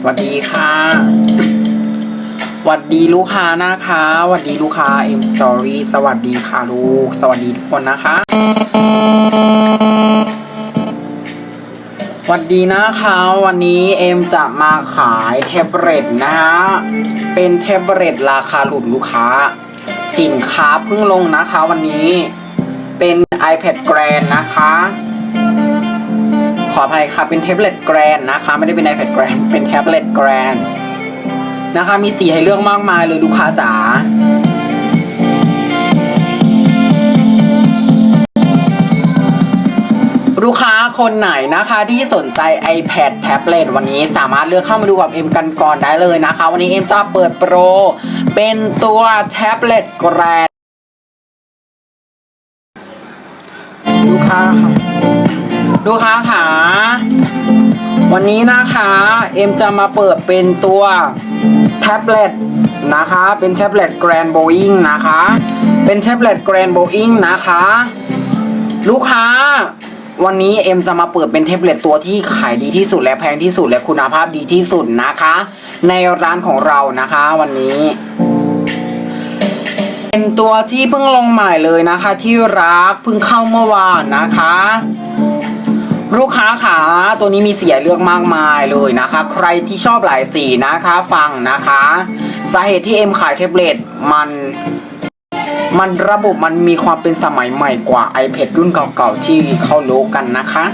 สวัสดีค่ะสวัสดีลูกค้านะคะสวัสดีลูกค้าเอ็มสตอรี่สวัสดีค่ะลูก สวัสดีทุกคนนะคะสวัสดีนะคะ วันนี้เอ็มจะมาขายแท็บเล็ตนะฮะเป็นแท็บเล็ตราคาหลุดลูกค้า สินค้าเพิ่งลงนะคะ วันนี้เป็น iPad Grand นะคะ ออภัยค่ะ เป็นแท็บเล็ตแกรนนะคะ ไม่ได้เป็น iPad Grand เป็นแท็บเล็ตแกรนนะคะ มีสีให้เลือกมากมายเลยลูกค้าจ๋าลูกค้าคนไหนนะคะที่สนใจ iPad Tablet วันนี้สามารถเลือกเข้ามาดูกับเอ็มกันก่อนได้เลยนะคะ วันนี้เอ็มจะเปิดโปร เป็นตัวแท็บเล็ตแกรนลูกค้าค่ะ ลูกค้าค่ะวันนี้นะคะเอ็มจะมาเปิดเป็นตัวแท็บเล็ตนะคะเป็นแท็บเล็ตแกรนโบอิงนะคะเป็นแท็บเล็ตแกรนโบอิงนะคะลูกค้าวันนี้เอ็มจะมาเปิดเป็นแท็บเล็ตตัวที่ขายดีที่สุดและแพงที่สุดและคุณภาพดีที่สุดนะคะ ในร้านของเรานะคะวันนี้ เป็นตัวที่เพิ่งลงใหม่เลยนะคะ ที่รักเพิ่งเข้าเมื่อวานนะคะ ลูกค้าขาตัวนี้มีสีให้เลือกมากมายเลยนะคะ ใครที่ชอบหลายสีนะคะฟังนะคะ สาเหตุที่เอ็มขายแท็บเล็ตมันมันระบบมันมีความเป็นสมัยใหม่กว่า iPad รุ่นเก่าๆ ที่เขารู้กันนะคะ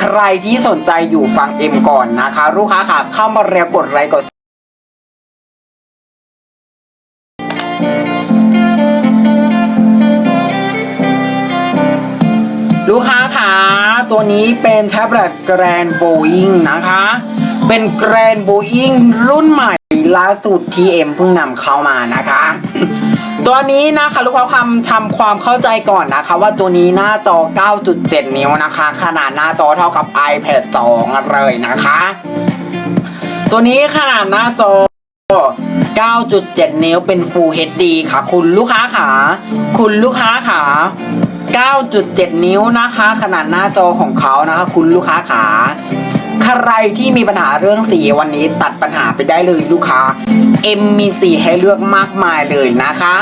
ใครที่สนใจอยู่ฟังเอ็มก่อนนะคะ ลูกค้าค่ะเข้ามาเรียกกดไลค์กด ลูกค้าขาตัวนี้เป็นแท็บเล็ตแกรนโบอิงนะคะ เป็นแกรนโบอิงรุ่นใหม่ล่าสุดทีเอ็มเพิ่งนำเข้ามานะคะ ตัวนี้นะคะลูกค้าความทำความเข้าใจก่อนนะคะ ว่าตัวนี้หน้าจอ 9.7 นิ้วนะคะ ขนาดหน้าจอเท่ากับ iPad 2 เลยนะคะ ตัวนี้ขนาดหน้าจอ9.7 นิ้วเป็น Full HD ค่ะ คุณลูกค้าขาคุณลูกค้าขา 9.7 นิ้วนะคะ ขนาดหน้าจอของเขานะคะ คุณลูกค้าขาใครที่มีปัญหาเรื่องสีวันนี้ตัดปัญหาไปได้เลยลูกค้าเอ็มมีสีให้เลือกมากมายเลยนะคะ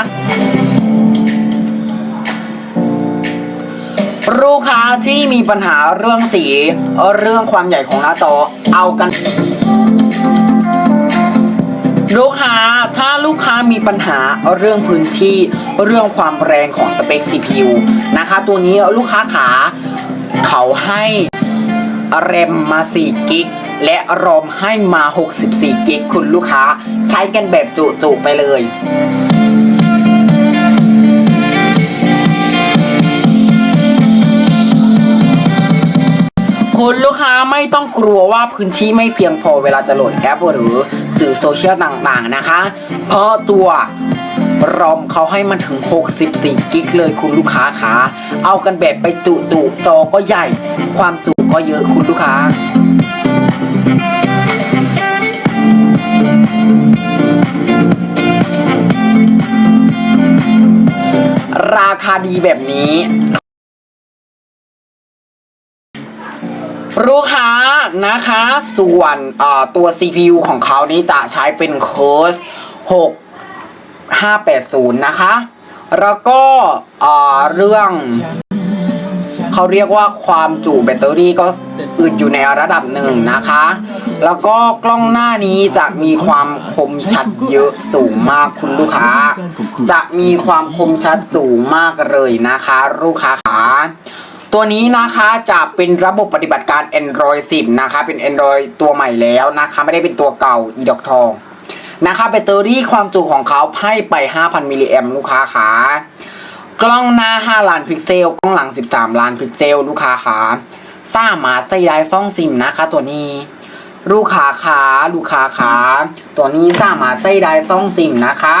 ลูกค้าที่มีปัญหาเรื่องสี เรื่องความใหญ่ของหน้าจอเอากัน ลูกค้าถ้าลูกค้ามีปัญหาเรื่องพื้นที่เรื่องความแรงของสเปค CPU นะคะ ตัวนี้ลูกค้าขาเขาให้แรมมา 4 กิก และรอมให้มา 64 กิก คุณลูกค้าใช้กันแบบจุๆไปเลย คุณลูกค้าไม่ต้องกลัวว่าพื้นที่ไม่เพียงพอเวลาจะโหลดแอปหรือสื่อโซเชียลต่างๆนะคะ เพราะตัวรอมเขาให้มาถึง 64 กิกเลยคุณลูกค้าคะเอากันแบบไปจุจุจอก็ใหญ่ ความจุก็เยอะคุณลูกค้าราคาดีแบบนี้ ลูกค้านะคะ ส่วนตัว CPU ของเขานี้จะใช้เป็นโค้ด6 580 นะคะ แล้วก็เอ่อเรื่องเขาเรียกว่าความจุแบตเตอรี่ก็อึดอยู่ในระดับหนึ่งนะคะ แล้วก็กล้องหน้านี้จะมีความคมชัดเยอะสูงมากคุณลูกค้า จะมีความคมชัดสูงมากเลยนะคะ ลูกค้าขา ตัวนี้นะคะจะเป็นระบบปฏิบัติการ Android 10 นะคะ เป็น Android ตัวใหม่แล้วนะคะ ไม่ได้เป็นตัวเก่าอีดอกทองนะคะแบตเตอรี่ความจุของเขาให้ไป 5,000 มิลลิแอมลูกค้าขากล้องหน้า 5 ล้านพิกเซล กล้องหลัง 13 ล้านพิกเซล ลูกค้าขาสามาใส่ได้ซ่องซิมนะคะตัวนี้ ลูกค้าขาลูกค้าขาตัวนี้สามาใส่ได้ซ่องซิมนะคะ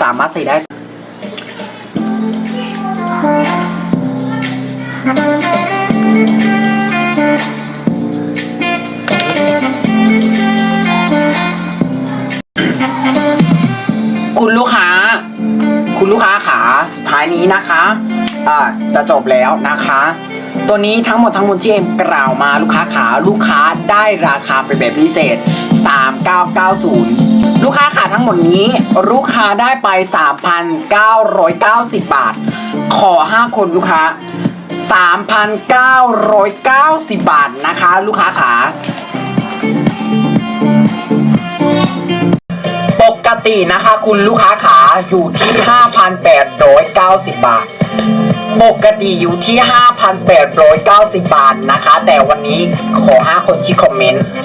สามารถใส่ได้ คุณลูกค้า คุณลูกค้าขาสุดท้ายนี้นะคะอ่าจะจบแล้วนะคะ ตัวนี้ทั้งหมดทั้งมวลที่เอ็มกล่าวมาลูกค้าขาลูกค้าได้ราคาเป็นแบบพิเศษ 3990 ลูกค้าขาทั้งหมดนี้ ลูกค้าได้ไป 3,990 บาท ขอ 5 คนลูกค้า 3,990 บาทนะคะ ลูกค้าขาปกตินะคะ คุณลูกค้าขาอยู่ที่ 5,890 บาท ปกติอยู่ที่ 5,890 บาทนะคะ แต่วันนี้ขอ 5 คนที่คอมเมนต์